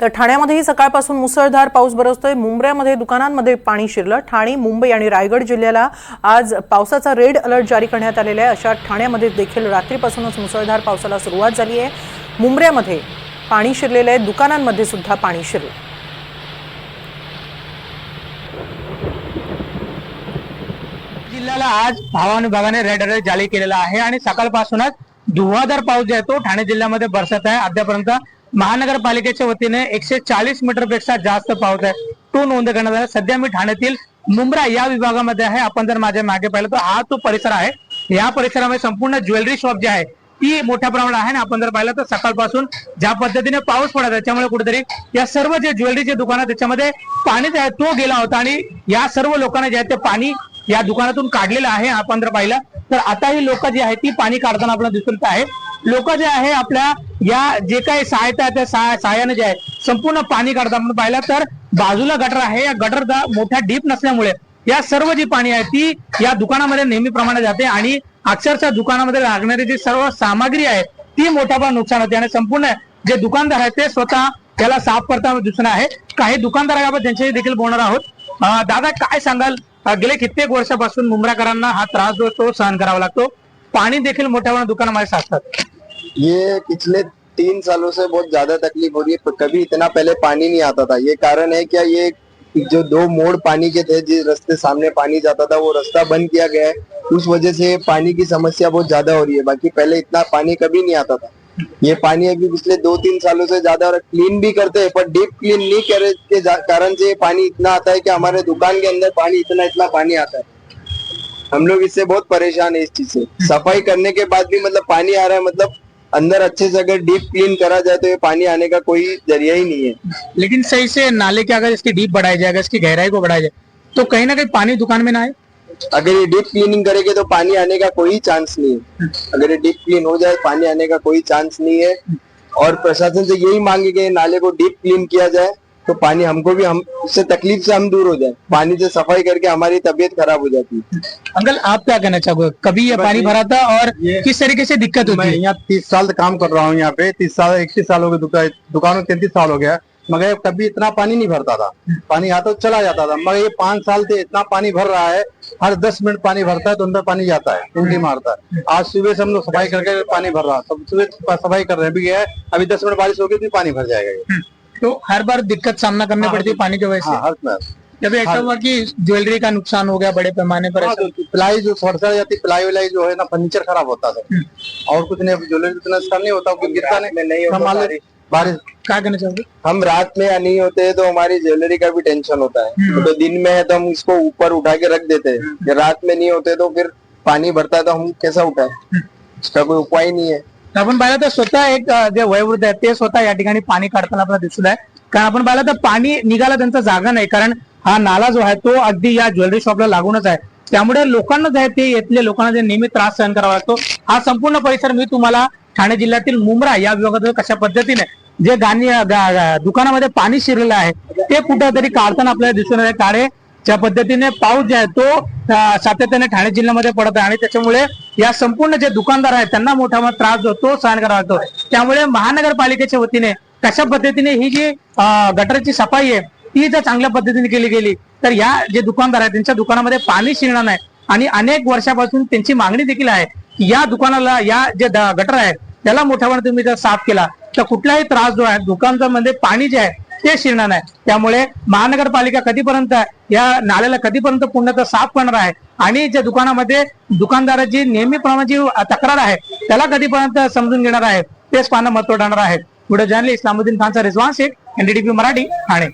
तर ठाण्यामध्येही सकाळपासून मुसळधार पाऊस बरसतोय. मुंबऱ्यामध्ये दुकानांमध्ये पाणी शिरलं. ठाणे मुंबई आणि रायगड जिल्ह्याला आज पावसाचा रेड अलर्ट जारी करण्यात आलेला आहे. अशा ठाण्यामध्ये देखील रात्रीपासूनच मुसळधार पावसाला सुरुवात झाली आहे. मुंबऱ्यामध्ये पाणी शिरलेलं आहे. दुकानांमध्ये सुद्धा पाणी शिरलं. जिल्ह्याला आज हवामान विभागाने रेड अलर्ट जारी केलेला आहे आणि सकाळपासूनच धुवाधार पाऊस जो आहे तो ठाणे जिल्ह्यामध्ये बरसत आहे. अद्यापर्यंत महानगरपालिकेच्या वतीने एकशे चाळीस मीटरपेक्षा जास्त पाऊस आहे तो नोंद करण्यात आला. सध्या मी ठाण्यातील मुंब्रा या विभागामध्ये आहे. आपण जर माझ्या मागे पाहिलं तर हा तो परिसर आहे. या परिसरामध्ये संपूर्ण ज्वेलरी शॉप जे आहे ती मोठ्या प्रमाणात आहे. ना आपण जर पाहिलं तर सकाळपासून ज्या पद्धतीने पाऊस पडत त्याच्यामुळे कुठेतरी या सर्व जे ज्वेलरीचे दुकान त्याच्यामध्ये पाणी जे आहे तो गेला होता. आणि या सर्व लोकांना जे आहे ते पाणी या दुकानातून काढलेलं आहे. आपण जर पाहिलं तर आता ही लोक जी आहे ती पाणी काढताना आपल्याला दिसून आहे. लोक जे आहे आपल्या या जे काही सहायता त्या सहाय्याने जे आहे संपूर्ण पाणी काढतात. म्हणून पाहिलं तर बाजूला गटर आहे. या गटर मोठ्या डीप नसल्यामुळे या सर्व जी पाणी आहे ती या दुकानामध्ये नेहमीप्रमाणे जाते आणि अक्षरशः दुकानामध्ये लागणारी जी सर्व सामग्री आहे ती मोठ्या प्रमाणात नुकसान होते. आणि संपूर्ण जे दुकानदार आहेत ते स्वतः त्याला साफ करताना दिसणं आहे. काही दुकानदार आहे त्यांच्याशी देखील बोलणार आहोत. दादा काय सांगाल? गेले कित्येक वर्षापासून मुंब्राकरांना हा त्रास जो तो सहन करावा लागतो. पाणी देखील मोठ्या प्रमाणात दुकानामध्ये साचतात. ये पिछले तीन सालों से बहुत ज़्यादा तकलीफ़ हो रही है। कभी इतना पहले पानी नहीं आता था। ये कारण है क्या? ये जो दो मोड़ पानी के थे, जिस रास्ते सामने पानी जाता था, वो रास्ता बंद किया गया है। उस वजह से पानी की समस्या बहुत ज़्यादा हो रही है। बाकी पहले इतना पानी कभी नहीं आता था। ये पानी अभी पिछले दो तीन सालों से ज़्यादा और क्लीन भी करते हैं, पर डीप क्लीन नहीं करे के कारण से पानी इतना आता है कि हमारे दुकान के अंदर पानी, इतना इतना पानी आता है। हम लोग इससे बहुत परेशान है इस चीज़ से। सफ़ाई करने के बाद भी मतलब पानी आ रहा है मतलब अंदर अच्छे से अगर डीप क्लीन करा जाए तो ये पानी आने का कोई ज़रिया ही नहीं है। लेकिन सही से नाले के अगर इसकी डीप बढ़ाई जाए अगर इसकी गहराई को बढ़ाया जाए तो कहीं ना कहीं पानी दुकान में ना आए। अगर ये डीप क्लीनिंग करेंगे तो पानी आने का कोई चांस नहीं है। अगर ये डीप क्लीन हो जाए पानी आने का कोई चांस नहीं है। और प्रशासन से यही मांगे कि नाले को डीप क्लीन किया जाए। तो पानी हमको भी हम उससे तकलीफ़ से हम दूर हो जाए। पानी से सफ़ाई करके हमारी तबीयत खराब हो जाती है। अंकल आप क्या कहना चाहोगे? कभी ये पानी भरा था और किस तरीके से दिक्कत होती है? यहाँ तीस साल से काम कर रहा हूँ यहाँ पे। तीस साल इकतीस साल हो गए दुकान दुकान में तैतीस साल हो गया। मगर कभी इतना पानी नहीं भरता था। पानी आता तो चला जाता था। मगर ये पाँच साल से इतना पानी भर रहा है। हर दस मिनट पानी भरता है तो अंदर पानी जाता है। उल्टी मारता है। आज सुबह से हम लोग सफ़ाई करके पानी भर रहा है। सुबह सफ़ाई कर रहे हैं। अभी है अभी दस मिनट बारिश होगी तो पानी भर जाएगा ये। तो हर बार दिक्कत सामना करनी पड़ती है पानी की वजह हाँ से हर में जब ऐसा हुआ कि ज्वेलरी का नुकसान हो गया बड़े पैमाने पर हाँ, ऐसा। प्लाई जो फर्सा जाती प्लाई विलाई जो है ना फर्नीचर खराब होता है। और कुछ नहीं ज्वेलरी उतना इसका नहीं होता क्योंकि गिरता में नहीं बारिश। क्या कहना चाहोगे? हम रात में या नहीं होते हैं तो हमारी ज्वेलरी का भी टेंशन होता है। तो दिन में है तो हम इसको ऊपर उठा के रख देते हैं। रात में नहीं होते तो फिर पानी भरता है तो हम कैसा उठाए? इसका कोई उपाय नहीं है। आपण पाहिलं तर स्वतः एक जे वयोवृद्ध आहेत ते स्वतः या ठिकाणी पाणी काढताना आपल्याला दिसत आहे कारण आपण पाहिलं तर पाणी निघायला त्यांचा जागा नाही. कारण हा नाला जो आहे तो अगदी या ज्वेलरी शॉपला लागूनच आहे. त्यामुळे लोकांना जे आहे ते येथले लोकांना जे नेहमी त्रास सहन करावा लागतो. हा संपूर्ण परिसर मी तुम्हाला ठाणे जिल्ह्यातील मुंब्रा या विभागात कशा पद्धतीने जे गाणी दुकानामध्ये पाणी शिरलेलं आहे ते कुठेतरी काढताना आपल्याला दिसून येत आहे काळे ज्या पद्धतीने पाऊस जे आहे तो सातत्याने ठाणे जिल्ह्यामध्ये पडत आहे. आणि त्याच्यामुळे या संपूर्ण जे दुकानदार आहेत त्यांना मोठा त्रास होतो तो सहन करावा लागतो. त्यामुळे महानगरपालिकेच्या वतीने कशा पद्धतीने ही जी अं, सफाई आहे ती जर चांगल्या पद्धतीने केली गेली तर या जे दुकानदार आहेत त्यांच्या दुकानामध्ये पाणी शिरणार नाही. आणि अनेक वर्षापासून त्यांची मागणी देखील आहे की या दुकानाला या जे गटर आहे त्याला मोठ्या प्रमाणात तुम्ही जर साफ केला तर कुठलाही त्रास जो आहे दुकानदारामध्ये पाणी जे आहे ते शिरणार नाही. त्यामुळे महानगरपालिका कधीपर्यंत या नाल्याला कधीपर्यंत पूर्णतः साफ करणार आहे आणि ज्या दुकानामध्ये दुकानदाराची नेहमीप्रमाणे जी तक्रार आहे त्याला कधीपर्यंत समजून घेणार आहे तेच पाहणं महत्त्व ठरणार आहे. पुढे जर्नलिस्ट इस्लामुद्दीन खानचा रिझवान शेख एनडीटीव्ही मराठी ठाणे.